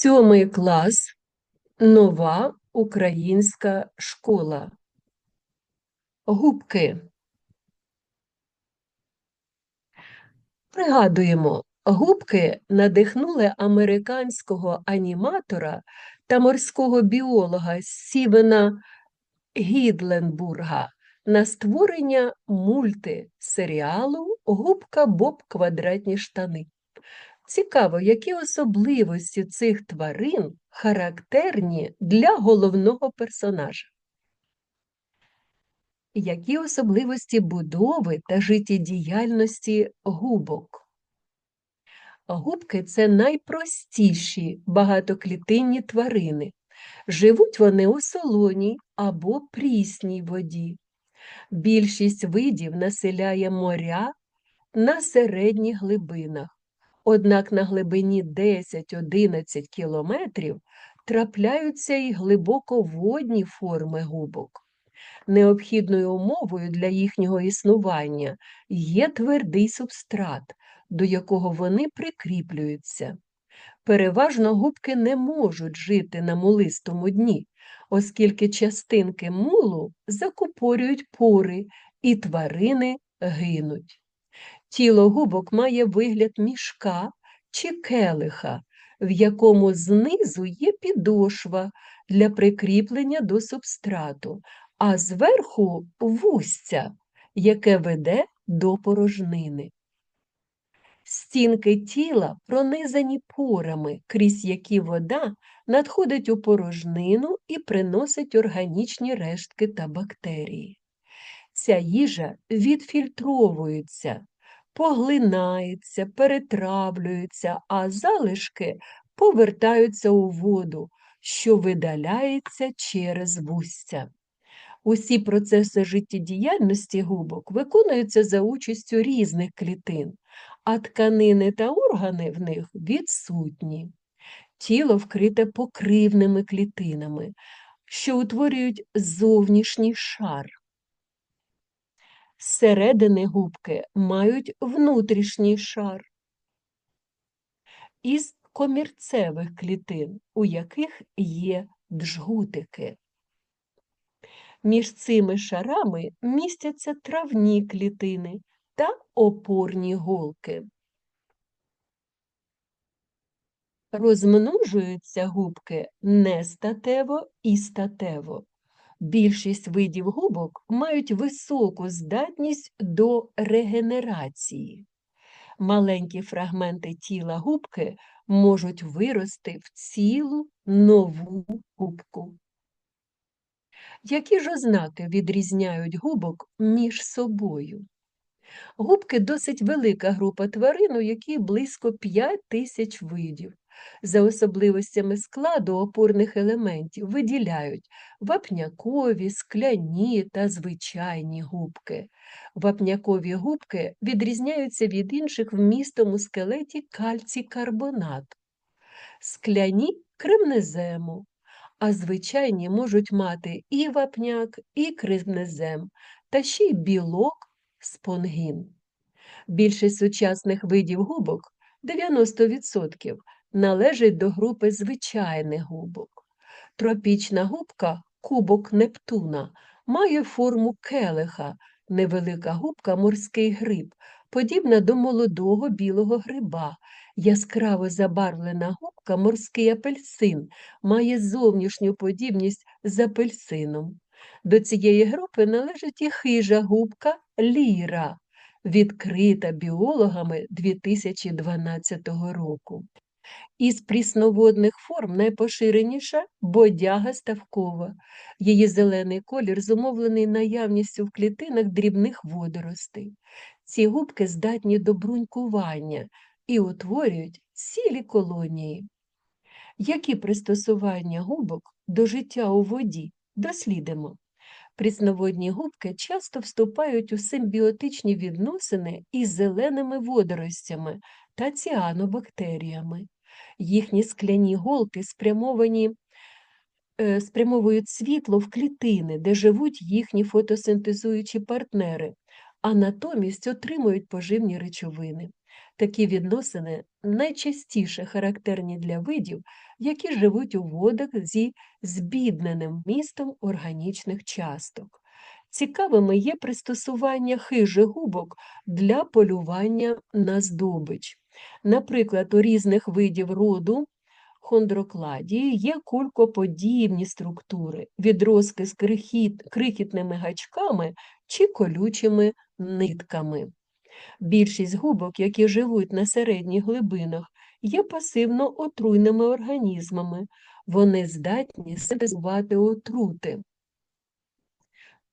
Сьомий клас. Нова українська школа. Губки. Пригадуємо, губки надихнули американського аніматора та морського біолога Сівена Гідленбурга на створення мультисеріалу Губка Боб Квадратні штани. Цікаво, які особливості цих тварин характерні для головного персонажа. Які особливості будови та життєдіяльності губок? Губки це найпростіші багатоклітинні тварини. Живуть вони у солоній або прісній воді. Більшість видів населяє моря на середніх глибинах. Однак на глибині 10-11 кілометрів трапляються і глибоководні форми губок. Необхідною умовою для їхнього існування є твердий субстрат, до якого вони прикріплюються. Переважно губки не можуть жити на мулистому дні, оскільки частинки мулу закупорюють пори і тварини гинуть. Тіло губок має вигляд мішка чи келиха, в якому знизу є підошва для прикріплення до субстрату, а зверху вустя, яке веде до порожнини. Стінки тіла пронизані порами, крізь які вода надходить у порожнину і приносить органічні рештки та бактерії. Ця їжа відфільтровується, поглинається, перетравлюється, а залишки повертаються у воду, що видаляється через вустя. Усі процеси життєдіяльності губок виконуються за участю різних клітин, а тканини та органи в них відсутні. Тіло вкрите покривними клітинами, що утворюють зовнішній шар. Зсередини губки мають внутрішній шар із комірцевих клітин, у яких є джгутики. Між цими шарами містяться травні клітини та опорні голки. Розмножуються губки нестатево і статево. Більшість видів губок мають високу здатність до регенерації. Маленькі фрагменти тіла губки можуть вирости в цілу нову губку. Які ж ознаки відрізняють губок між собою? Губки досить велика група тварин, у якій близько 5 тисяч видів. За особливостями складу опорних елементів виділяють вапнякові, скляні та звичайні губки. Вапнякові губки відрізняються від інших вмістом у скелеті кальцій карбонат, скляні кремнезему, а звичайні можуть мати і вапняк, і кремнезем, та ще й білок спонгін. Більшість сучасних видів губок 90% належить до групи звичайних губок. Тропічна губка кубок Нептуна має форму келиха, невелика губка морський гриб, подібна до молодого білого гриба. Яскраво забарвлена губка морський апельсин має зовнішню подібність з апельсином. До цієї групи належить і хижа губка ліра, відкрита біологами 2012 року. Із прісноводних форм найпоширеніша бодяга ставкова. Її зелений колір зумовлений наявністю в клітинах дрібних водоростей. Ці губки здатні до брунькування і утворюють цілі колонії. Які пристосування губок до життя у воді дослідимо? Прісноводні губки часто вступають у симбіотичні відносини із зеленими водоростями та ціанобактеріями. Їхні скляні голки спрямовані, е, спрямовують світло в клітини, де живуть їхні фотосинтезуючі партнери, а натомість отримують поживні речовини. Такі відносини найчастіше характерні для видів, які живуть у водах зі збідненим містом органічних часток. Цікавими є пристосування хижих губок для полювання на здобич. Наприклад, у різних видів роду хондрокладії є кулькоподібні структури, відростки з крихіт, крихітними гачками чи колючими нитками. Більшість губок, які живуть на середніх глибинах, є пасивно отруйними організмами. Вони здатні синтезувати отрути.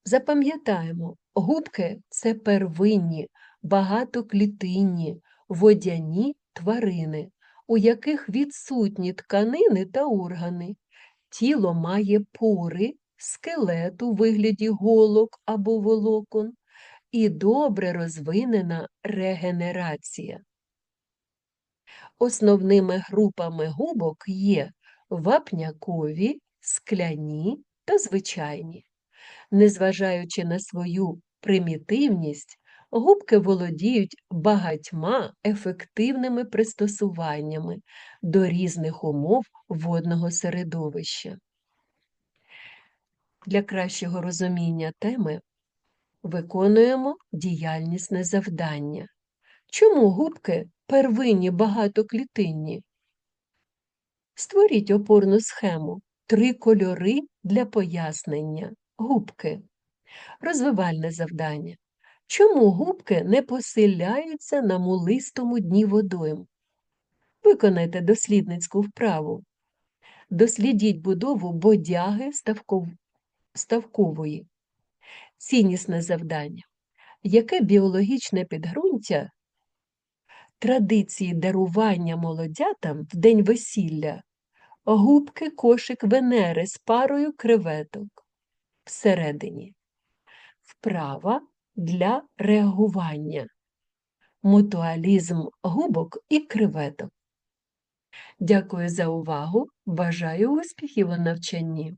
Запам'ятаємо, губки це первинні, багатоклітинні, водяні тварини, у яких відсутні тканини та органи. Тіло має пори, скелет у вигляді голок або волокон і добре розвинена регенерація. Основними групами губок є вапнякові, скляні та звичайні. Незважаючи на свою примітивність, губки володіють багатьма ефективними пристосуваннями до різних умов водного середовища. Для кращого розуміння теми виконуємо діяльнісне завдання. Чому губки первинні багатоклітинні? Створіть опорну схему три кольори для пояснення. Губки. Розвивальне завдання. Чому губки не поселяються на мулистому дні водойм? Виконайте дослідницьку вправу. Дослідіть будову бодяги ставков... ставкової. Ціннісне завдання. Яке біологічне підґрунтя традиції дарування молодятам в день весілля, губки кошик Венери з парою креветок всередині, вправа для реагування, мутуалізм губок і креветок. Дякую за увагу! Бажаю успіхів у навчанні!